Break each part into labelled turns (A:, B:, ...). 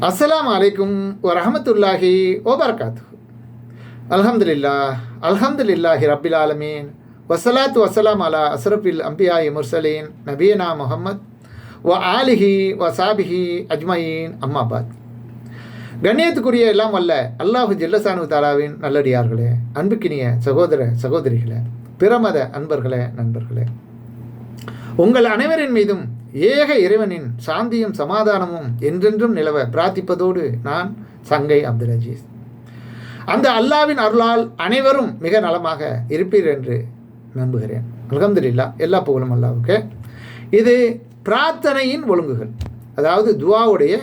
A: அஸ்லாம் அலைக்கும் வரஹமத்துல்லாஹி ஓபர்காத்து அல்ஹம்துலில்லா அல்ஹம்துலில்லாஹி ரபில் ஆலமீன். வசலாத்து வசலாம் அலா அஸ்ரஃபில் அம்பியாய் முர்சலீன் நபீனா முஹம்மத் வ ஆலிஹி வ சாபிஹி அஜ்மயீன் அம்மாபாத் கண்ணியத்துக்குரிய எல்லாம் வல்ல அல்லாஹு ஜில்லசானு தாலாவின் நல்லடியார்களே அன்புக்கினிய சகோதர சகோதரிகளே பிரமத அன்பர்களே நண்பர்களே. உங்கள் அனைவரின் மீதும் ஏக இறைவனின் சாந்தியும் சமாதானமும் என்றென்றும் நிலவ பிரார்த்திப்பதோடு நான் சங்கை அப்துல் அஜீஸ் அந்த அல்லாவின் அருளால் அனைவரும் மிக நலமாக இருப்பீர் என்று நம்புகிறேன். அல்ஹம்துலில்லா எல்லா புகழும் அல்லாவுக்கு. இது பிரார்த்தனையின் ஒழுங்குகள். அதாவது துவாவுடைய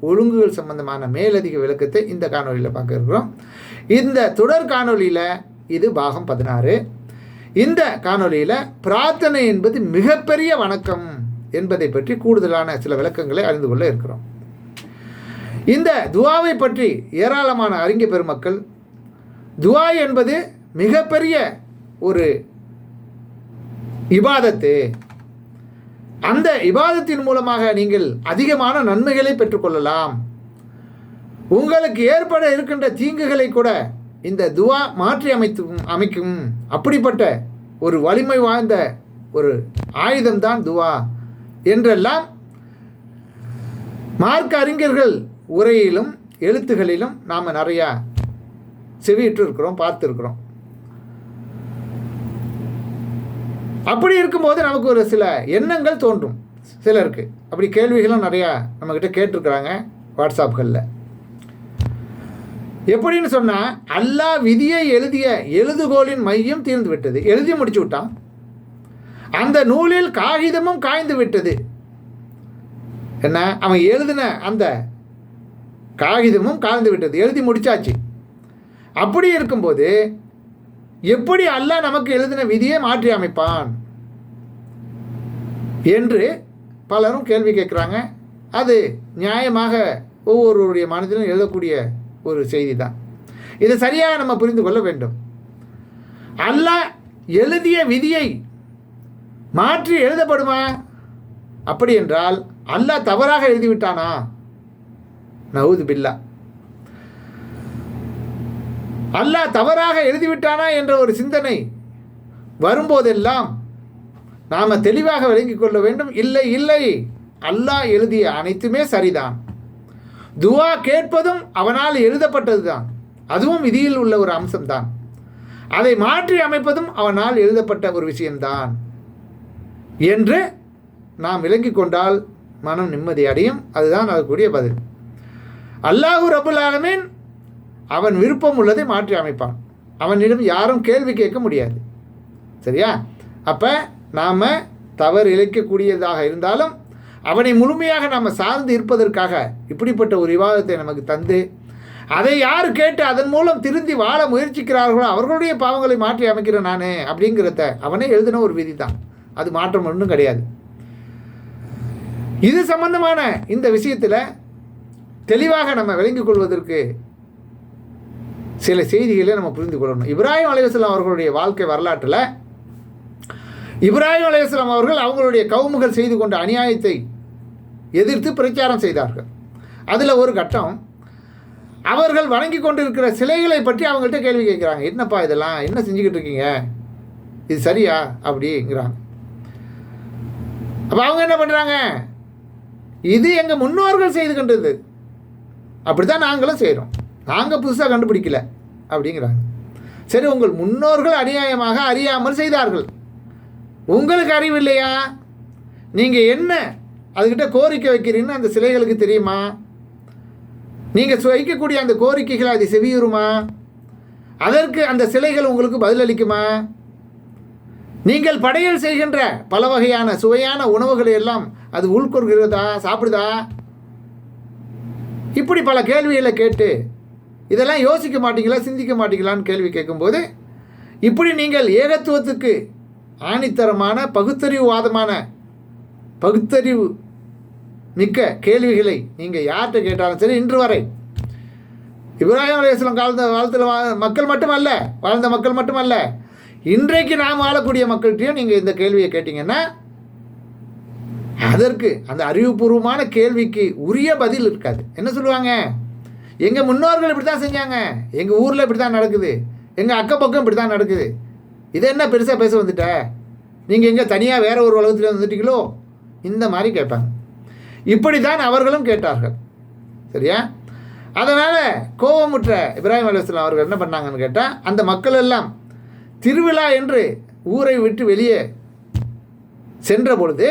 A: ஒழுங்குகள் சம்பந்தமான மேலதிக விளக்கத்தை இந்த காணொலியில் பார்க்க இருக்கிறோம். இந்த தொடர் காணொலியில் இது பாகம் பதினாறு. இந்த காணொலியில் பிரார்த்தனை என்பது மிகப்பெரிய வணக்கம். என்பதை பற்றி கூடுதலான சில விளக்கங்களை அறிந்து கொள்ள இருக்கிறோம். இந்த துவாவை பற்றி ஏராளமான அறிஞ பெருமக்கள் துவா என்பது மிகப்பெரிய ஒரு இபாதத்து. அந்த இபாதத்தின் மூலமாக நீங்கள் அதிகமான நன்மைகளை பெற்றுக்கொள்ளலாம். உங்களுக்கு ஏற்பட இருக்கின்ற தீங்குகளை கூட இந்த துவா மாற்றி அமைத்து அமைக்கும். அப்படிப்பட்ட ஒரு வலிமை வாய்ந்த ஒரு ஆயுதம்தான் துவா. என்றெல்லாம் மார்க்க அறிஞர்கள் உரையிலும் எழுத்துகளிலும் நாம் நிறையா செவியிட்டு இருக்கிறோம் பார்த்துருக்குறோம். அப்படி இருக்கும்போது நமக்கு ஒரு சில எண்ணங்கள் தோன்றும் சிலருக்கு. அப்படி கேள்விகளும் நிறையா நம்மக்கிட்ட கேட்டிருக்கிறாங்க வாட்ஸ்அப்களில். எப்படின்னு சொன்னால் அல்லாஹ் விதியை எழுதிய எழுதுகோலின் மையம் தீர்ந்து விட்டது எழுதி முடிச்சு விட்டான். அந்த நூலில் காகிதமும் காய்ந்து விட்டது. என்ன? அவன் எழுதின அந்த காகிதமும் காய்ந்து விட்டது. எழுதி முடிச்சாச்சு. அப்படி இருக்கும்போது எப்படி அல்லாஹ் நமக்கு எழுதின விதியை மாற்றி அமைப்பான்? என்று பலரும் கேள்வி கேட்குறாங்க. அது நியாயமாக ஒவ்வொருவருடைய மனதிலும் எழுதக்கூடிய ஒரு செய்தி தான் இதை சரியாக நம்ம புரிந்து கொள்ள வேண்டும். அல்லாஹ் எழுதிய விதியை மாற்றி எழுதப்படுமா? அப்படி என்றால் அல்லாஹ் தவறாக எழுதிவிட்டானா? நவுது பில்லா. அல்லாஹ் தவறாக எழுதிவிட்டானா என்ற ஒரு சிந்தனை வரும்போதெல்லாம் நாம் தெளிவாக விளங்கிக் கொள்ள வேண்டும். இல்லை இல்லை. அல்லாஹ் எழுதிய அனைத்துமே சரிதான். துவா கேட்பதும் அவனால் எழுதப்பட்டது தான் அதுவும் விதியில் உள்ள ஒரு அம்சம்தான். அதை மாற்றி அமைப்பதும் அவனால் எழுதப்பட்ட ஒரு விஷயம்தான். என்று நாம் விளங்கி கொண்டால் மனம் நிம்மதி அடையும். அதுதான் அதுக்குரிய பதில். அல்லாஹு ரபுல் ஆலமீன் அவன் விருப்பம் உள்ளதை மாற்றி அமைப்பான். அவனிடம் யாரும் கேள்வி கேட்க முடியாது. சரியா? அப்போ நாம் தவறு இழைக்கக்கூடியதாக இருந்தாலும் அவனை முழுமையாக நாம் சார்ந்து இருப்பதற்காக இப்படிப்பட்ட ஒரு விவாதத்தை நமக்கு தந்து அதை யார் கேட்டு அதன் மூலம் திருந்தி வாழ முயற்சிக்கிறார்களோ அவர்களுடைய பாவங்களை மாற்றி அமைக்கிறேன் நான் அப்படிங்கிறத அவனே எழுதின ஒரு விதி தான் அது மாற்றம் ஒன்றும் கிடையாது. இது சம்பந்தமான இந்த விஷயத்தில் தெளிவாக நம்ம விளங்கிக் கொள்வதற்கு சில செய்திகளை நம்ம புரிந்து கொள்ளணும். இப்ராஹிம் அலைவாஸ்லாம் அவர்களுடைய வாழ்க்கை வரலாற்றில் இப்ராஹிம் அலையாஸ்லாம் அவர்கள் அவங்களுடைய கவுமுகள் செய்து கொண்ட அநியாயத்தை எதிர்த்து பிரச்சாரம் செய்தார்கள். அதில் ஒரு கட்டம் அவர்கள் வணங்கி கொண்டிருக்கிற சிலைகளை பற்றி அவங்கள்ட்ட கேள்வி கேட்குறாங்க. என்னப்பா இதெல்லாம்? என்ன செஞ்சுக்கிட்டு இருக்கீங்க? இது சரியா? அப்படிங்கிறாங்க. அப்போ அவங்க என்ன பண்ணுறாங்க இது எங்கள் முன்னோர்கள் செய்து கொண்டது. அப்படி தான் நாங்களும் செய்கிறோம் நாங்கள் புதுசாக கண்டுபிடிக்கல அப்படிங்கிறாங்க. சரி உங்கள் முன்னோர்கள் அநியாயமாக அறியாமல் செய்தார்கள். உங்களுக்கு அறிவு இல்லையா? நீங்கள் என்ன அதுக்கிட்ட கோரிக்கை வைக்கிறீங்கன்னு அந்த சிலைகளுக்கு தெரியுமா? நீங்கள் வைக்கக்கூடிய அந்த கோரிக்கைகளை அது செவியுறுமா? அதற்கு அந்த சிலைகள் உங்களுக்கு பதிலளிக்குமா? நீங்கள் படையல் செய்கின்ற பல வகையான சுவையான உணவுகளை எல்லாம் அது உள்கொள்கிறதா சாப்பிடுதா? இப்படி பல கேள்விகளை கேட்டு இதெல்லாம் யோசிக்க மாட்டீங்களா சிந்திக்க மாட்டீங்களான்னு கேள்வி கேட்கும்போது இப்படி நீங்கள் ஏகத்துவத்துக்கு ஆணித்தரமான பகுத்தறிவுவாதமான பகுத்தறிவு மிக்க கேள்விகளை நீங்கள் யார்கிட்ட கேட்டாலும் சரி இன்று வரை இப்ராஹிம் அலையாஸ்லாம் காலத்தில் வா மக்கள் மட்டுமல்ல வாழ்ந்த மக்கள் மட்டுமல்ல இன்றைக்கு நாம் வாழக்கூடிய மக்கள்கிட்டையும் நீங்கள் இந்த கேள்வியை கேட்டிங்கன்னா அதற்கு அந்த அறிவுபூர்வமான கேள்விக்கு உரிய பதில் இருக்காது. என்ன சொல்லுவாங்க? எங்கள் முன்னோர்கள் இப்படி தான் செஞ்சாங்க. எங்கள் ஊரில் இப்படி தான் நடக்குது. எங்கள் அக்கம் பக்கம் இப்படி தான் நடக்குது. இதை என்ன பெருசாக பேச வந்துட்ட? நீங்கள் எங்கே தனியாக வேறு ஒரு உலகத்தில் வந்துட்டீங்களோ? இந்த மாதிரி கேட்பாங்க. இப்படி தான் அவர்களும் கேட்டார்கள். சரியா? அதனால் கோபமுற்ற இப்ராஹிம் அலுவலாம் அவர்கள் என்ன பண்ணாங்கன்னு கேட்டால் அந்த மக்கள் எல்லாம் திருவிழா என்று ஊரை விட்டு வெளியே சென்ற பொழுது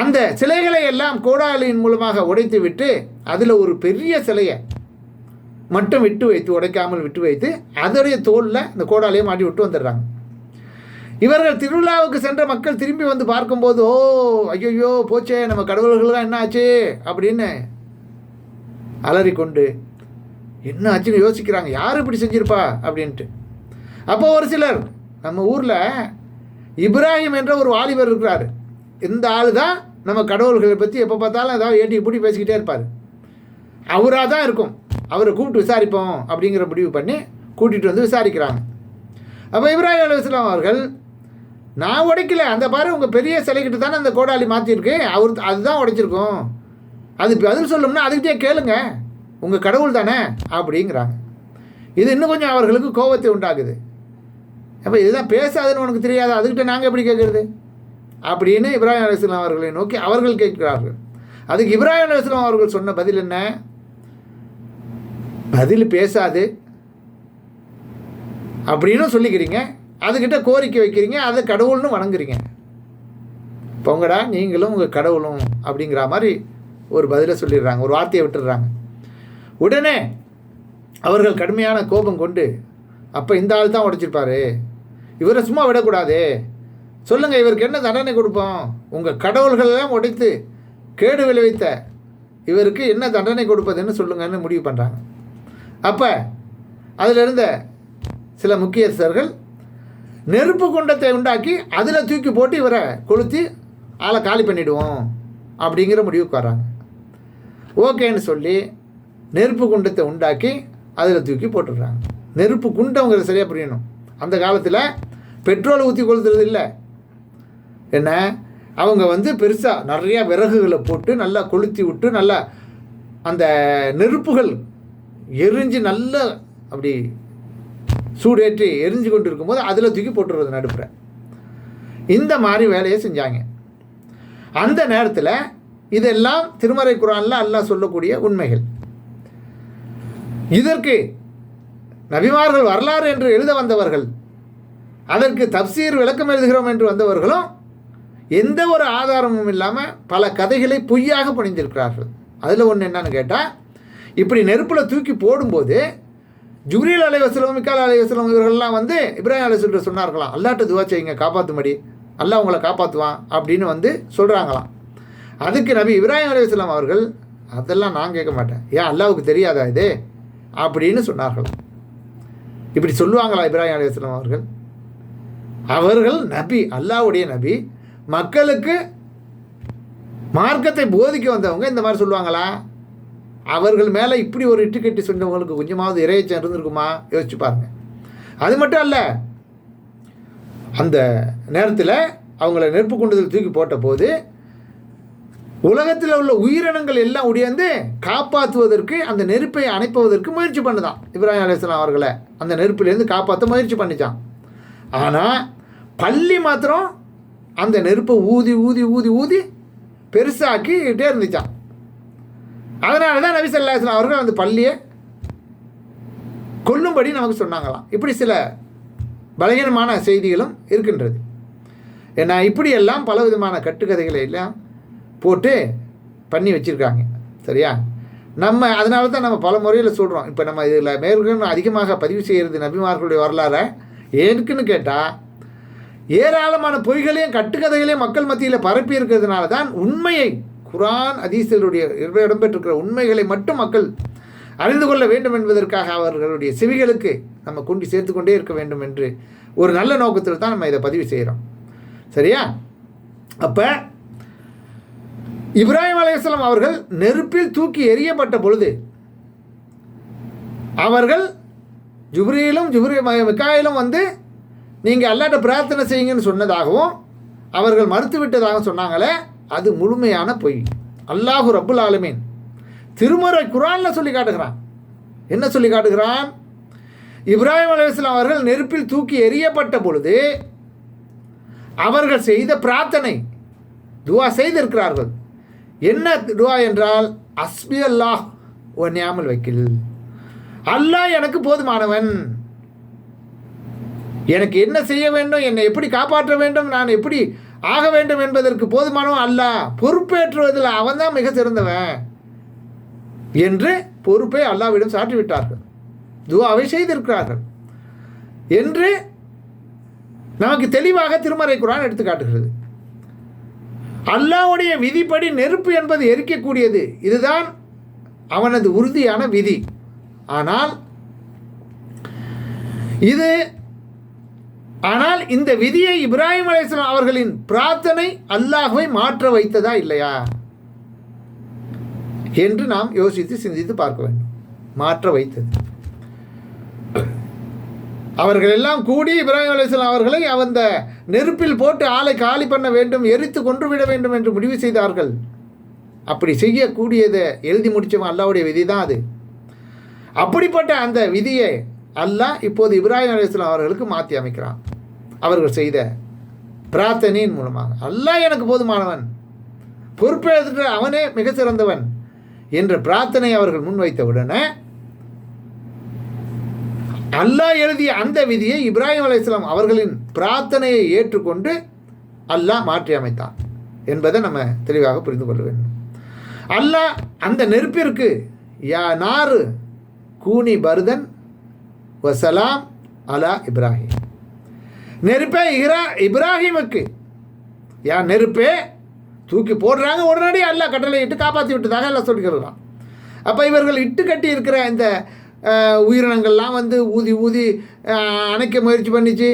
A: அந்த சிலைகளை எல்லாம் கோடாலியின் மூலமாக உடைத்து விட்டு அதில் ஒரு பெரிய சிலையை மட்டும் விட்டு வைத்து உடைக்காமல் விட்டு வைத்து அதோடைய தோலில் இந்த கோடாலையை மாட்டி விட்டு வந்துடுறாங்க. இவர்கள் திருவிழாவுக்கு சென்ற மக்கள் திரும்பி வந்து பார்க்கும்போது ஓ ஐயோ போச்சே நம்ம கடவுள்கள்லாம் என்ன ஆச்சு? அப்படின்னு அலறிக்கொண்டு என்ன ஆச்சுன்னு யோசிக்கிறாங்க. யார் இப்படி செஞ்சிருப்பா? அப்படின்ட்டு. அப்போ ஒரு சிலர் நம்ம ஊரில் இப்ராஹிம் என்ற ஒரு வாலிபர் இருக்கிறார். இந்த ஆள் தான் நம்ம கடவுள்களை பற்றி எப்போ பார்த்தாலும் ஏதாவது ஏட்டி பிடி பேசிக்கிட்டே இருப்பார். அவராக தான் இருக்கும். அவரை கூப்பிட்டு விசாரிப்போம் அப்படிங்கிற முடிவு பண்ணி கூட்டிகிட்டு வந்து விசாரிக்கிறாங்க. அப்போ இப்ராஹிம் அலுவலாம் அவர்கள் நான் உடைக்கல அந்த பாரு உங்கள் பெரிய சிலைக்கிட்ட தானே அந்த கோடாலி மாற்றிருக்கு அவர் அதுதான் உடைச்சிருக்கோம். அது பதில் சொல்லணும்னா அதுக்கிட்டே கேளுங்க. உங்கள் கடவுள் தானே அப்படிங்கிறாங்க. இது இன்னும் கொஞ்சம் அவர்களுக்கு கோபத்தை உண்டாகுது அப்போ இதுதான் பேசாதுன்னு உனக்கு தெரியாது? அதுக்கிட்ட நாங்கள் எப்படி கேட்குறது அப்படின்னு இப்ராஹிம் அலிஸ்லாம் அவர்களை நோக்கி அவர்கள் கேட்கிறார்கள். அதுக்கு இப்ராஹிம் அலிஸ்லாம் அவர்கள் சொன்ன பதில் என்ன? பதில் பேசாது அப்படின்னு சொல்லிக்கிறீங்க. அதுக்கிட்ட கோரிக்கை வைக்கிறீங்க. அதை கடவுள்னு வணங்குறீங்க. பொங்கடா நீங்களும் உங்கள் கடவுளும் அப்படிங்கிற மாதிரி ஒரு பதிலை சொல்லிடுறாங்க. ஒரு வார்த்தையை விட்டுடுறாங்க. உடனே அவர்கள் கடுமையான கோபம் கொண்டு அப்போ இந்த ஆள் தான் உடைச்சிருப்பாரு? இவரை சும்மா விடக்கூடாது. சொல்லுங்கள் இவருக்கு என்ன தண்டனை கொடுப்போம்? உங்கள் கடவுள்களெல்லாம் உடைத்து கேடு விளைவித்த இவருக்கு என்ன தண்டனை கொடுப்பதுன்னு சொல்லுங்கன்னு முடிவு பண்ணுறாங்க அப்போ அதில் இருந்த சில முக்கியஸ்தர்கள் நெருப்பு குண்டத்தை உண்டாக்கி அதில் தூக்கி போட்டு இவரை கொளுத்தி ஆளை காலி பண்ணிவிடுவோம் அப்படிங்கிற முடிவுக்கு வராங்க. ஓகேன்னு சொல்லி நெருப்பு குண்டத்தை உண்டாக்கி அதில் தூக்கி போட்டுடுறாங்க. நெருப்பு குண்டவங்க சரியாக புரியணும். அந்த காலத்தில் பெட்ரோல் ஊற்றி கொளுத்துறது இல்லை. என்ன? அவங்க வந்து பெருசாக நிறையா விறகுகளை போட்டு நல்லா கொளுத்தி விட்டு நல்லா அந்த நெருப்புகள் எரிஞ்சு நல்லா அப்படி சூடேற்றி எரிஞ்சு கொண்டு இருக்கும்போது அதில் தூக்கி போட்டுறது நடுப்புற. இந்த மாதிரி வேலையை செஞ்சாங்க. அந்த நேரத்தில் இதெல்லாம் திருமறை குரானில் அல்லாஹ் சொல்லக்கூடிய உண்மைகள். இதற்கு நபிமார்கள் வரலாறு என்று எழுத வந்தவர்கள் அதற்கு தப்சீர் விளக்கம் எழுதுகிறோம் என்று வந்தவர்களும் எந்த ஒரு ஆதாரமும் இல்லாமல் பல கதைகளை பொய்யாக பணிந்திருக்கிறார்கள். அதில் ஒன்று என்னன்னு கேட்டால் இப்படி நெருப்பில் தூக்கி போடும்போது ஜுப்ரீல் அலைவசலம் மிக்கால் அலைவசலம் இவர்கள்லாம் வந்து இப்ராஹிம் அலைவசல்கிட்ட சொன்னார்களாம் அல்லாட்ட துவா செய்யுங்க காப்பாற்றும்படி அல்லாஹ் உங்களை காப்பாற்றுவான் அப்படின்னு வந்து சொல்கிறாங்களாம் அதுக்கு நபி இப்ராஹிம் அலைவசலம் அவர்கள் அதெல்லாம் நான் கேட்க மாட்டேன். ஏன் அல்லாவுக்கு தெரியாதா இது? அப்படின்னு சொன்னார்கள். இப்படி சொல்லுவாங்களா இப்ராஹிம் அலிஸ்லாம் அவர்கள்? அவர்கள் நபி அல்லாவுடைய நபி மக்களுக்கு மார்க்கத்தை போதிக்க வந்தவங்க இந்த மாதிரி சொல்லுவாங்களா? அவர்கள் மேலே இப்படி ஒரு இட்டு கட்டி சொன்னவங்களுக்கு கொஞ்சமாவது இறையச்சம் இருந்திருக்குமா? யோசிச்சு பாருங்க. அது மட்டும் அல்ல அந்த நேரத்தில் அவங்கள நெருப்பு குண்டுதல் தூக்கி போட்ட போது உலகத்தில் உள்ள உயிரினங்கள் எல்லாம் உடையந்து காப்பாற்றுவதற்கு அந்த நெருப்பை அணைப்பதற்கு முயற்சி பண்ணுதான். இப்ராஹிம் அலிஸ்லாம் அவர்களை அந்த நெருப்பிலேருந்து காப்பாற்ற முயற்சி பண்ணிச்சான். ஆனால் பள்ளி மாத்திரம் அந்த நெருப்பை ஊதி ஊதி ஊதி ஊதி பெருசாக்கிட்டே இருந்துச்சான். அதனால தான் நபி சல்லாஸ்லாம் அவர்கள் அந்த பள்ளியை கொல்லும்படி நமக்கு சொன்னாங்களாம். இப்படி சில பலகீனமான செய்திகளும் இருக்கின்றது. ஏன்னா இப்படியெல்லாம் பல விதமான கட்டுக்கதைகளை எல்லாம் போட்டு பண்ணி வச்சுருக்காங்க. சரியா? நம்ம அதனால தான் நம்ம பல முறையில் சொல்கிறோம் இப்போ நம்ம இதில் மேற்கொண்டு அதிகமாக பதிவு செய்கிறது நபிமார்களுடைய வரலாறை. ஏனுக்குன்னு கேட்டால் ஏராளமான பொய்களையும் கட்டுக்கதைகளையும் மக்கள் மத்தியில் பரப்பி இருக்கிறதுனால தான் உண்மையை குரான் அதீசருடைய இடம்பெற்றிருக்கிற உண்மைகளை மட்டும் மக்கள் அறிந்து கொள்ள வேண்டும் என்பதற்காக அவர்களுடைய செவிகளுக்கு நம்ம கொண்டு சேர்த்து கொண்டே இருக்க வேண்டும் என்று ஒரு நல்ல நோக்கத்தில் தான் நம்ம இதை பதிவு செய்கிறோம் சரியா? அப்போ இப்ராஹிம் அலையாம் அவர்கள் நெருப்பில் தூக்கி எரியப்பட்ட பொழுது அவர்கள் ஜுப்ரியிலும் ஜுப்ரி மிக்காயிலும் வந்து நீங்கள் அல்லாட்ட பிரார்த்தனை செய்யுங்கன்னு சொன்னதாகவும் அவர்கள் மறுத்து விட்டதாக சொன்னாங்களே அது முழுமையான பொய். அல்லாஹு ரப்புல் ஆலமீன். திருமறை குரானில் சொல்லி காட்டுகிறான். என்ன சொல்லி காட்டுகிறான்? இப்ராஹிம் அலையாஸ்லாம் அவர்கள் நெருப்பில் தூக்கி எறியப்பட்ட பொழுது அவர்கள் செய்த பிரார்த்தனை துவா செய்திருக்கிறார்கள். என்ன துவா என்றால் அஸ்பி அல்லாஹ் ஓ வைக்கில். அல்லாஹ் எனக்கு போதுமானவன். எனக்கு என்ன செய்ய வேண்டும் என்னை எப்படி காப்பாற்ற வேண்டும் நான் எப்படி ஆக வேண்டும் என்பதற்கு போதுமானவன் அல்லாஹ். பொறுப்பேற்றுவதில் அவன் தான் மிக சிறந்தவன். என்று பொறுப்பை அல்லாவிடம் சாற்றிவிட்டார்கள் துவாவை செய்திருக்கிறார்கள். என்று நமக்கு தெளிவாக திருமறை குரான் எடுத்துக்காட்டுகிறது. அல்லாவுடைய விதிப்படி நெருப்பு என்பது எரிக்கக்கூடியது. இதுதான் அவனது உறுதியான விதி. ஆனால் இது ஆனால் இந்த விதியை இப்ராஹிம் அலிஸ்லாம் அவர்களின் பிரார்த்தனை அல்லாஹுவை மாற்ற வைத்ததா இல்லையா? என்று நாம் யோசித்து சிந்தித்து பார்க்க வேண்டும். மாற்ற வைத்தது. அவர்கள் எல்லாம் கூடி இப்ராஹிம் அலிஸ்லாம் அவர்களை அந்த நெருப்பில் போட்டு ஆளை காலி பண்ண வேண்டும் எரித்து கொன்று விட வேண்டும் என்று முடிவு செய்தார்கள். அப்படி செய்யக்கூடியதை எழுதி முடித்தவன் அல்லாவுடைய விதி தான் அது. அப்படிப்பட்ட அந்த விதியை அல்லாஹ் இப்போது இப்ராஹிம் அலிஸ்லாம் அவர்களுக்கு மாற்றி அமைக்கிறான். அவர்கள் செய்த பிரார்த்தனையின் மூலமாக அல்லாஹ் எனக்கு போதுமானவன் பொறுப்பேற்று அவனே மிக சிறந்தவன் என்ற பிரார்த்தனை அவர்கள் முன்வைத்த உடனே அல்லாஹ் எழுதிய அந்த விதியை இப்ராஹிம் அலையாம் அவர்களின் பிரார்த்தனையை ஏற்றுக்கொண்டு அல்லாஹ் மாற்றி அமைத்தான் என்பதை நம்ம தெளிவாக புரிந்து கொள்ள வேண்டும். அல்லாஹ் அந்த நெருப்பிற்கு யா நாறு கூனி பருதன் வசலாம் அலா இப்ராஹிம். நெருப்பே இரா இப்ராஹிமுக்கு. யா நெருப்பே தூக்கி போடுறாங்க உடனடி அல்லாஹ் கட்டளை இட்டு காப்பாற்றி விட்டதாக எல்லாம் சொல்லிக்கிறான் அப்போ இவர்கள் இட்டு கட்டி இருக்கிற இந்த உயிரினங்கள்லாம் வந்து ஊதி ஊதி அணைக்க முயற்சி பண்ணிச்சு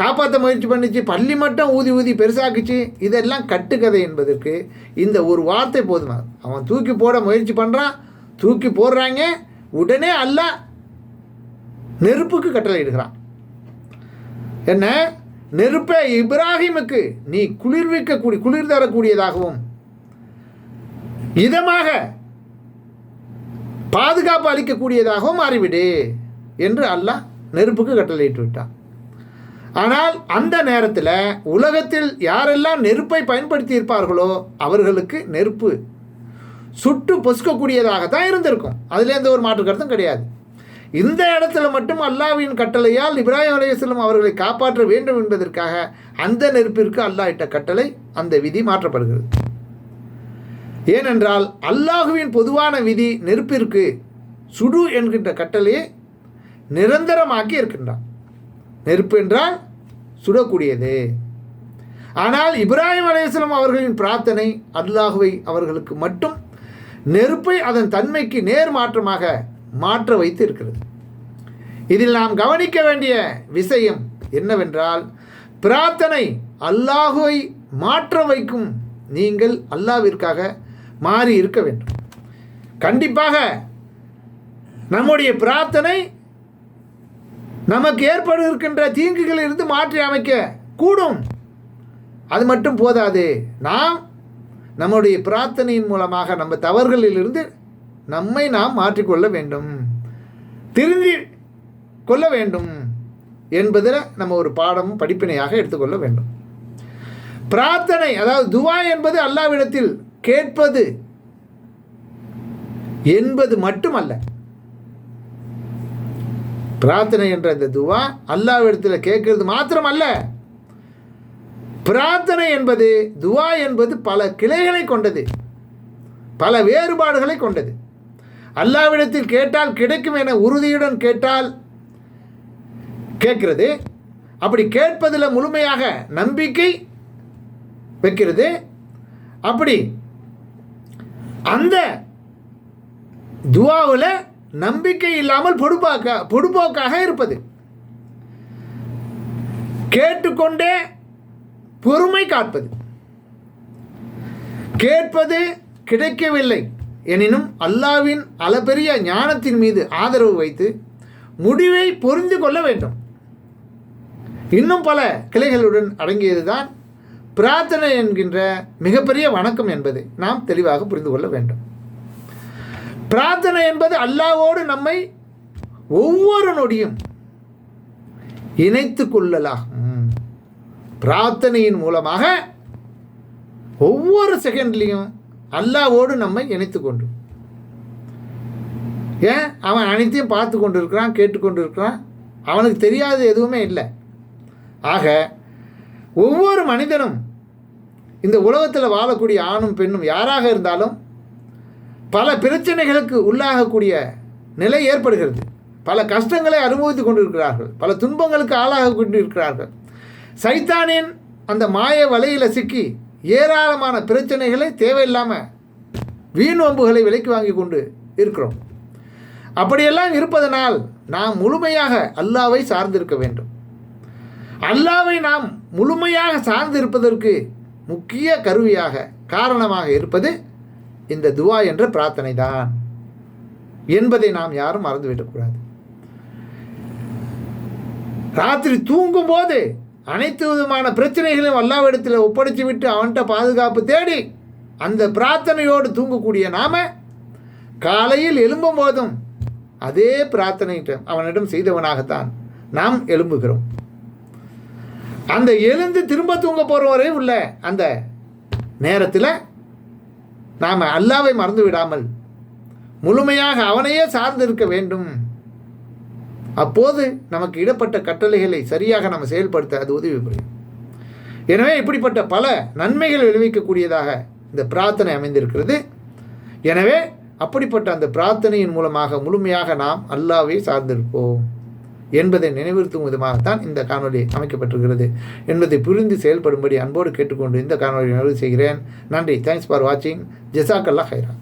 A: காப்பாற்ற முயற்சி பண்ணிச்சு பள்ளி மட்டும் ஊதி ஊதி பெருசாக்குச்சு. இதெல்லாம் கட்டுக்கதை என்பதற்கு இந்த ஒரு வார்த்தை போதுமா? அவன் தூக்கி போட முயற்சி பண்ணுறான் தூக்கி போடுறாங்க உடனே அல்ல நெருப்புக்கு கட்டளை இடுகிறான். என்ன? நெருப்பை இப்ராஹிமுக்கு நீ குளிர்விக்கக்கூடிய குளிர் தரக்கூடியதாகவும் இதமாக பாதுகாப்பு அளிக்கக்கூடியதாகவும் மாறிவிடு என்று அல்லாஹ் நெருப்புக்கு கட்டளையிட்டு விட்டான் ஆனால் அந்த நேரத்தில் உலகத்தில் யாரெல்லாம் நெருப்பை பயன்படுத்தி இருப்பார்களோ அவர்களுக்கு நெருப்பு சுட்டு பொசுக்கக்கூடியதாக தான் இருந்திருக்கும். அதில் எந்த ஒரு மாற்று கருத்தும் கிடையாது. இந்த இடத்துல மட்டும் அல்லாவின் கட்டளையால் இப்ராஹிம் அலையம் அவர்களை காப்பாற்ற வேண்டும் என்பதற்காக அந்த நெருப்பிற்கு அல்லாஹ் இட்ட கட்டளை அந்த விதி மாற்றப்படுகிறது. ஏனென்றால் அல்லாஹுவின் பொதுவான விதி நெருப்பிற்கு சுடு என்கின்ற கட்டளையை நிரந்தரமாக்கி இருக்கின்றான். நெருப்பு என்றால் சுடக்கூடியது. ஆனால் இப்ராஹிம் அலையாஸ்லாம் அவர்களின் பிரார்த்தனை அல்லாஹுவை அவர்களுக்கு மட்டும் நெருப்பை அதன் தன்மைக்கு நேர் மாற்றமாக மாற்ற வைத்து இருக்கிறது இதில் நாம் கவனிக்க வேண்டிய விஷயம் என்னவென்றால் பிரார்த்தனை அல்லாஹுவை மாற்ற வைக்கும் நீங்கள் அல்லாவிற்காக மாறி இருக்க வேண்டும். கண்டிப்பாக நம்முடைய பிரார்த்தனை நமக்கு ஏற்பட இருக்கின்ற தீங்குகளிலிருந்து மாற்றி அமைக்க கூடும். அது மட்டும் போதாது. நாம் நம்முடைய பிரார்த்தனையின் மூலமாக நம்ம தவறுகளிலிருந்து நம்மை நாம் மாற்றிக்கொள்ள வேண்டும். திருந்தி கொள்ள வேண்டும் என்பதில் நம்ம ஒரு பாடமும் படிப்பினையாக எடுத்துக்கொள்ள வேண்டும். பிரார்த்தனை அதாவது துவா என்பது அல்லாவிடத்தில் கேட்பது என்பது மட்டுமல்ல. பிரார்த்தனை என்ற இந்த துவா அல்லாவிடத்தில் கேட்கறது மாத்திரமல்ல. பிரார்த்தனை என்பது துவா என்பது பல கிளைகளை கொண்டது. பல வேறுபாடுகளை கொண்டது. அல்லாவிடத்தில் கேட்டால் கிடைக்கும் என உறுதியுடன் கேட்டால் கேட்கிறது. அப்படி கேட்பதில் முழுமையாக நம்பிக்கை வைக்கிறது. அப்படி அந்த துவாவில் நம்பிக்கை இல்லாமல் பொடுப்பாக்க பொடுப்போக்காக இருப்பது. கேட்டுக்கொண்டே பொறுமை காப்பது கேட்பது கிடைக்கவில்லை. எனினும் அல்லாவின் அளப்பெரிய ஞானத்தின் மீது ஆதரவு வைத்து முடிவை பொருந்து கொள்ள வேண்டும். இன்னும் பல கிளைகளுடன் அடங்கியதுதான் பிரார்த்தனை என்கின்ற மிகப்பெரிய வணக்கம் என்பதை நாம் தெளிவாக புரிந்து கொள்ள வேண்டும். பிரார்த்தனை என்பது அல்லாவோடு நம்மை ஒவ்வொரு நொடியும் இணைத்து கொள்ளலாகும். பிரார்த்தனையின் மூலமாக ஒவ்வொரு செகண்ட்லேயும் அல்லாவோடு நம்மை இணைத்து கொண்டு ஏன்? அவன் அனைத்தையும் பார்த்து கொண்டு இருக்கிறான் கேட்டுக்கொண்டு இருக்கிறான் அவனுக்கு தெரியாத எதுவுமே இல்லை. ஆக ஒவ்வொரு மனிதனும் இந்த உலகத்தில் வாழக்கூடிய ஆணும் பெண்ணும் யாராக இருந்தாலும் பல பிரச்சனைகளுக்கு உள்ளாகக்கூடிய நிலை ஏற்படுகிறது. பல கஷ்டங்களை அனுபவித்து கொண்டிருக்கிறார்கள். பல துன்பங்களுக்கு ஆளாக கொண்டிருக்கிறார்கள். சைத்தானின் அந்த மாய வலையில் சிக்கி ஏராளமான பிரச்சனைகளை தேவையில்லாமல் வீண் வம்புகளை விலைக்கு வாங்கி கொண்டு இருக்கிறோம். அப்படியெல்லாம் இருப்பதனால் நாம் முழுமையாக அல்லாவை சார்ந்திருக்க வேண்டும். அல்லாவை நாம் முழுமையாக சார்ந்திருப்பதற்கு முக்கிய கருவியாக காரணமாக இருப்பது இந்த துவா என்ற பிரார்த்தனை தான் என்பதை நாம் யாரும் மறந்துவிடக்கூடாது. ராத்திரி தூங்கும் போது அனைத்து விதமான பிரச்சனைகளையும் அல்லாவிடத்தில் ஒப்படைத்து விட்டு அவன்கிட்ட பாதுகாப்பு தேடி அந்த பிரார்த்தனையோடு தூங்கக்கூடிய நாம காலையில் எழும்பும் போதும் அதே பிரார்த்தனை அவனிடம் செய்தவனாகத்தான் நாம் எழும்புகிறோம். அந்த எழுந்து திரும்ப தூங்க போகிற வரை உள்ள அந்த நேரத்தில் நாம் அல்லாவை மறந்து விடாமல் முழுமையாக அவனையே சார்ந்து இருக்க வேண்டும். அப்போது நமக்கு இடப்பட்ட கட்டளைகளை சரியாக நம்ம செயல்படுத்த அது உதவி புரியும். எனவே இப்படிப்பட்ட பல நன்மைகள் விளைவிக்கக்கூடியதாக இந்த பிரார்த்தனை அமைந்திருக்கிறது. எனவே அப்படிப்பட்ட அந்த பிரார்த்தனையின் மூலமாக முழுமையாக நாம் அல்லாவை சார்ந்திருப்போம். என்பதை நினைவுறுத்தும் விதமாகத்தான் இந்த காணொலி அமைக்கப்பட்டிருக்கிறது. என்பதை புரிந்து செயல்படும்படி அன்போடு கேட்டுக்கொண்டு இந்த காணொலியை நிறைவு செய்கிறேன். நன்றி. தேங்க்ஸ் ஃபார் வாட்சிங் ஜெசாக்கல்லா ஹைரா